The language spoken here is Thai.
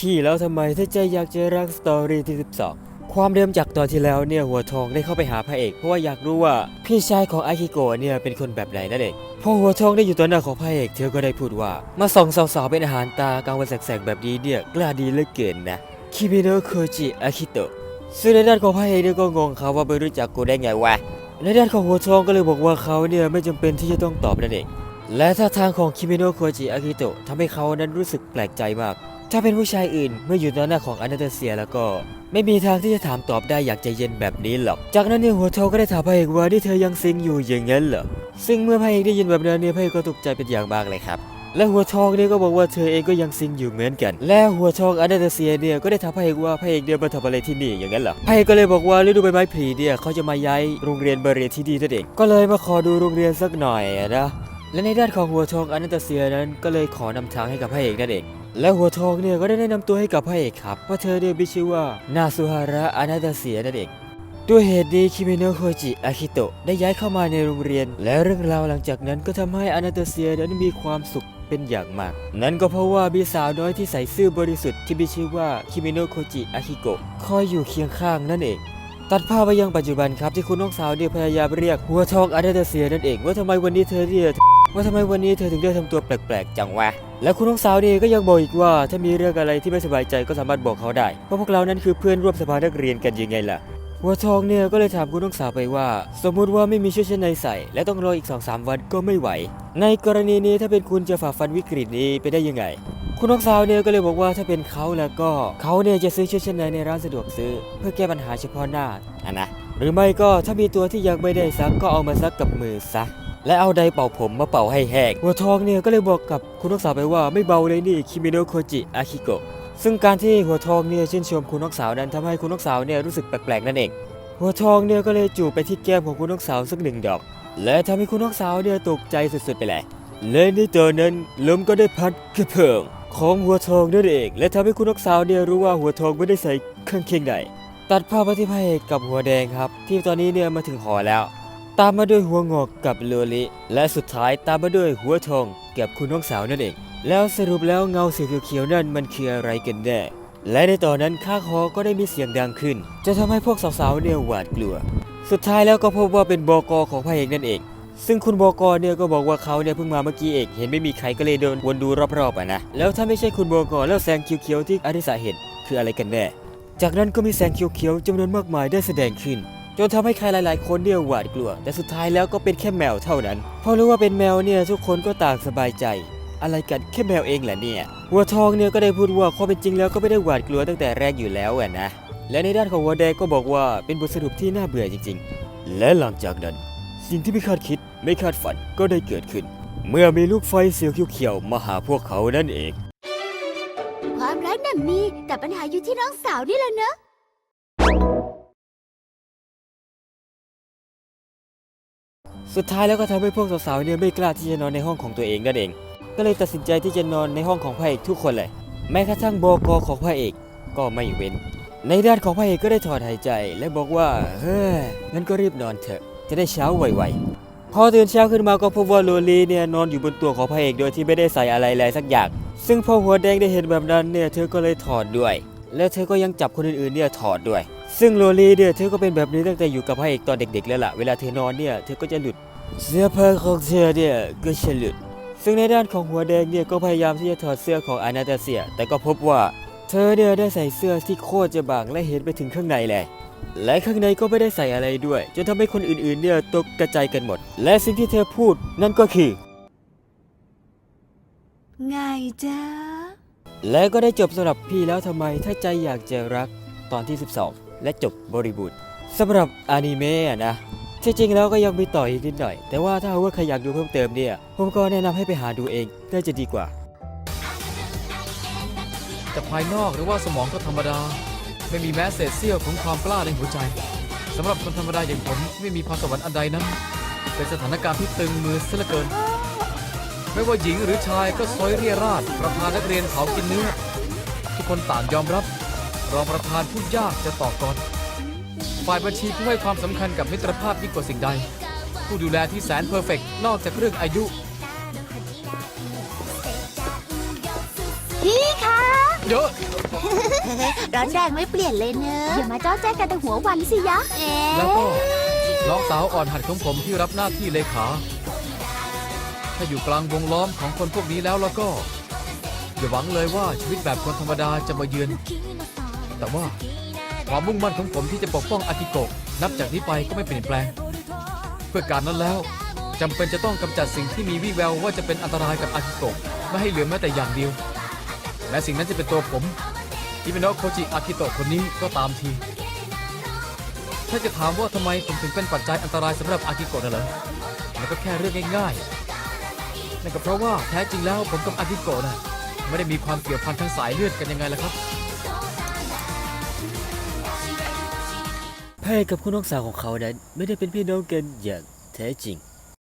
ขี้แล้วทำไมถ้าใจอยากจะรักสตอรี่ที่ 12 ความเดิมจากตอนที่แล้วเนี่ยหัวทองได้เข้าไปหาพระเอกเพราะว่าอยากรู้ว่าพี่ชายของอากิโกะเนี่ยเป็นคนแบบไหนนั่นเองพอหัวทองได้อยู่ต่อหน้าของพระเอกเธอก็ได้พูดว่ามาส่องสาวๆเป็นอาหารตากลางวันแสกๆแบบนี้เนี่ยกล้าดีเหลือเกินนะคิมิโนะโคจิอากิโตะซึ่งในด้านของพระเอกเนี่ยก็งงครับว่าไปรู้จักกูได้ไงวะในด้านของหัวทองก็เลยบอกว่าเขาเนี่ยไม่จำเป็นที่จะต้องตอบนั่นเองและท่าทางของคิมิโนะโคจิอากิโตะทำให้เขานั้นรู้สึกแปลกใจมาก ถ้าเป็นผู้ชายอื่นเมื่ออยู่ต่อหน้าของอนาเตเซียแล้วก็ ไม่มีทางที่จะถามตอบได้อย่างใจเย็นแบบนี้หรอก จากนั้นเนี่ยหัวโทก็ได้ถามพระเอกว่าที่เธอยังซิงอยู่อย่างนั้นเหรอ ซึ่งเมื่อพระเอกได้ยินแบบนั้นเนี่ยพระเอกก็ตกใจเป็นอย่างมากเลยครับ และหัวทองเนี่ยก็บอกว่าเธอเองก็ยังซิงอยู่เหมือนกัน และหัวทองอนาเตเซียเนี่ยก็ได้ถามพระเอกว่าพระเอกเนี่ยมาทำอะไรที่นี่อย่างนั้นเหรอ พระเอกก็เลยบอกว่าฤดูใบไม้ผลิเนี่ยเขาจะมาย้ายโรงเรียนบาเรียนที่ดีนั่นเอง ก็เลยมาขอดูโรงเรียนสักหน่อยนะ และในด้านของหัวทองอนาตาเซียนั้นก็เลยขอนำทางให้กับพระเอกนั่นเอง และหัวทองเนี่ยก็ได้แนะนำตัวให้กับพระเอกครับว่าเธอเนี่ยมีชื่อว่านาซูฮาระอนาตาเซียนั่นเองด้วยเหตุนี้คิเมโนะโคจิอาคิโตะได้ย้ายเข้ามาในโรงเรียน และเรื่องราวหลังจากนั้นก็ทำให้อนาตาเซียนั้นมีความสุขเป็นอย่างมาก นั่นก็เพราะว่ามีสาวน้อยที่ใส่ซื่อบริสุทธิ์ที่มีชื่อว่าคิเมโนะโคจิอาคิโกะคอยอยู่เคียงข้างนั่นเองตัดภาพไปยังปัจจุบันครับที่คุณน้องสาวเนี่ยพยายามเรียกหัวทองอานาตาเซียนั่นเองว่าทำไมวันนี้เธอเนี่ยว่าทำไมวันนี้เธอถึงได้ทำตัวแปลกๆ จังวะ และคุณน้องสาวนี่ก็ยังบอกอีกว่า ถ้ามีเรื่องอะไรที่ไม่สบายใจก็สามารถบอกเขาได้เพราะพวกเรานั้นคือเพื่อนร่วมสภานักเรียนกันยังไงล่ะหัวทองเนี่ยก็เลยถามคุณน้องสาวไปว่า สมมุติว่าไม่มีชุดชั้นในใส่ และต้องรออีก2อสวันก็ไม่ไหว ในกรณีนี้ถ้าเป็นคุณจะฝ่าฟันวิกฤตนี้ไปได้ยังไง คุณน้องสาวเนี่ยก็เลยบอกว่าถ้าเป็นเขาแล้วก็เขาเนี่ยจะซื้อชุดชั้นในในร้านสะดวกซื้อ เพื่อแก้ปัญหาเฉพาะหน้าอะนะหรือไม่ก็ถ้ามีตัวที่ยังไม่ได้ซักก็เอามาซักกับมือซะ และเอาไดเป่าผมมาเป่าให้แห้งหัวทองเนี่ยก็เลยบอกกับคุณน้องสาวไปว่าไม่เบาเลยนี่คิมิโนะโคจิอาคิโกะซึ่งการที่หัวทองเนี่ยชื่นชมคุณน้องสาวนั้นทำให้คุณน้องสาวเนี่ยรู้สึกแปลกๆนั่นเอง หัวทองเนี่ยก็เลยจูบไปที่แก้มของคุณน้องสาวสักหนึ่งดอก และทำให้คุณน้องสาวเนี่ยตกใจสุดๆไปเลยและในตอนนั้นลมก็ได้พัดกระเพิงของหัวทองนั่นเองและทำให้คุณน้องสาวเนี่ยรู้ว่าหัวทองไม่ได้ใส่เครื่องเคียงใดตัดภาพมาที่พระเอกกับหัวแดงครับ ที่ตอนนี้เนี่ยมาถึงหอแล้ว ตามมาด้วยหัวงอกกับโลลิและสุดท้ายตามมาด้วยหัวทองกับคุณน้องสาวนั่นเอง แล้วสรุปแล้วเงาสีเขียวๆนั่นมันคืออะไรกันแน่และในตอนนั้นข้างหอก็ได้มีเสียงดังขึ้น จะทำให้พวกสาวๆเนี่ยหวาดกลัว สุดท้ายแล้วก็พบว่าเป็นบอกของพระเอกนั่นเอง ซึ่งคุณบอกเนี่ยก็บอกว่าเขาเนี่ยเพิ่งมาเมื่อกี้เอง เห็นไม่มีใครก็เลยเดินวนดูรอบๆอะนะ แล้วถ้าไม่ใช่คุณบอกแล้วแสงเขียวๆที่อริสาเห็นคืออะไรกันแน่ จากนั้นก็มีแสงเขียวๆจำนวนมากมายได้แสดงขึ้น จนทำให้ใครหลาย ๆ คนเนี่ยหวาดกลัว แต่สุดท้ายแล้วก็เป็นแค่แมวเท่านั้น พอรู้ว่าเป็นแมวเนี่ยทุกคนก็ต่างสบายใจ อะไรกันแค่แมวเองแหละเนี่ยหัวทองเนี่ยก็ได้พูดว่าความเป็นจริงแล้วก็ไม่ได้หวาดกลัวตั้งแต่แรกอยู่แล้วอะนะและในด้านของหัวแดงก็บอกว่าเป็นบทสรุปที่น่าเบื่อจริง ๆ และหลังจากนั้น สิ่งที่ไม่คาดคิดไม่คาดฝันก็ได้เกิดขึ้น เมื่อมีลูกไฟเสียวเขียวๆมาหาพวกเขานั่นเอง ความรักน่ะมีแต่ปัญหาอยู่ที่น้องสาวนี่แหละเนอะ สุดท้ายแล้วก็ทำให้พวกสาวๆเนี่ยไม่กล้าที่จะนอนในห้องของตัวเองนั่นเอง ก็เลยตัดสินใจที่จะนอนในห้องของพระเอกทุกคนเลย แม้กระทั่งบกของพระเอกก็ไม่เว้น ในด้านของพระเอกก็ได้ถอนหายใจ และบอกว่า เฮ้ยงั้นก็รีบนอนเถอะ จะได้เช้าไวๆ พอตื่นเช้าขึ้นมาก็พบว่าโลลีเนี่ยนอนอยู่บนตัวของพระเอกโดยที่ไม่ได้ใส่อะไรเลยสักอย่าง ซึ่งพอหัวแดงได้เห็นแบบนั้นเนี่ยเธอก็เลยถอดด้วย และเธอก็ยังจับคนอื่นๆเนี่ยถอดด้วย ซึ่งโลลีเนี่ยเธอก็เป็นแบบนี้ตั้งแต่อยู่กับพระเอกตอนเด็ก ๆ แล้วล่ะ เวลาเธอนอนเนี่ยเธอก็จะหลุดเสื้อผ้าของเธอเนี่ยก็จะหลุด ซึ่งในด้านของหัวแดงเนี่ยก็พยายามที่จะถอดเสื้อของอานาตาเซีย แต่ก็พบว่าเธอเนี่ยได้ใส่เสื้อที่โคตรจะบางและเห็นไปถึงข้างในเลยและข้างในก็ไม่ได้ใส่อะไรด้วย จนทำให้คนอื่นๆเนี่ยตกกระจายกันหมด และสิ่งที่เธอพูดนั่นก็คือไงจ้าและก็ได้จบสำหรับพี่แล้วทำไมถ้าใจอยากจะรักตอนที่ 12 และจบบริบูรณ์สำหรับอนิเมะนะที่จริงแล้วก็ยังมีต่ออีกนิดหน่อย แต่ว่าถ้าว่าใครอยากดูเพิ่มเติมเนี่ย ผมก็แนะนำให้ไปหาดูเองน่าจะดีกว่า แต่ภายนอกหรือว่าสมองก็ธรรมดา ไม่มีแม้เศษเสี้ยวของความกล้าในหัวใจสำหรับคนธรรมดาอย่างผมที่ไม่มีพรสวรรค์อันใดนั้น เป็นสถานการณ์ที่ตึงมือซะเหลือเกิน ไม่ว่าหญิงหรือชายก็ซอยเรียราดประธานนักเรียนเผากินเนื้อ ทุกคนต่างยอมรับ รองประธานพูดยากจะต่อก่อน ฝ่ายบัญชีผู้ให้ความสำคัญกับมิตรภาพยิ่งกว่าสิ่งใด ผู้ดูแลที่แสนเพอร์เฟกต์นอกจากเรื่องอายุ พี่คะ เยอะ ร้อนแรงไม่เปลี่ยนเลยเนอะอย่ามาจ้อแจ้กันแต่หัววันสิยะ เอ๊แล้วก็น้องสาวอ่อนหัดของผมที่รับหน้าที่เลขา ถ้าอยู่กลางวงล้อมของคนพวกนี้แล้วแล้วก็ อย่าหวังเลยว่าชีวิตแบบคนธรรมดาจะมาเยือน แต่ว่า ความมุ่งมั่นของผมที่จะปกป้องอากิโกะนับจากนี้ไปก็ไม่เปลี่ยนแปลง เพื่อการนั้นแล้วจำเป็นจะต้องกำจัดสิ่งที่มีวี่แววว่าจะเป็นอันตรายกับอากิโกะไม่ให้เหลือแม้แต่อย่างเดียวและสิ่งนั้นจะเป็นตัวผมที่เป็นโนะโคจิอากิโตะคนนี้ก็ตามที ถ้าจะถามว่าทำไมผมถึงเป็นปัจจัยอันตรายสำหรับอากิโกะน่ะเหรอมันก็แค่เรื่องง่ายๆนั่นก็เพราะว่าแท้จริงแล้วผมกับอากิโกะน่ะไม่ได้มีความเกี่ยวพันทางสายเลือดกันยังไงล่ะครับ ให้กับคุณน้องสาวของเขานั้นไม่ได้เป็นพี่น้องกันอย่างแท้จริง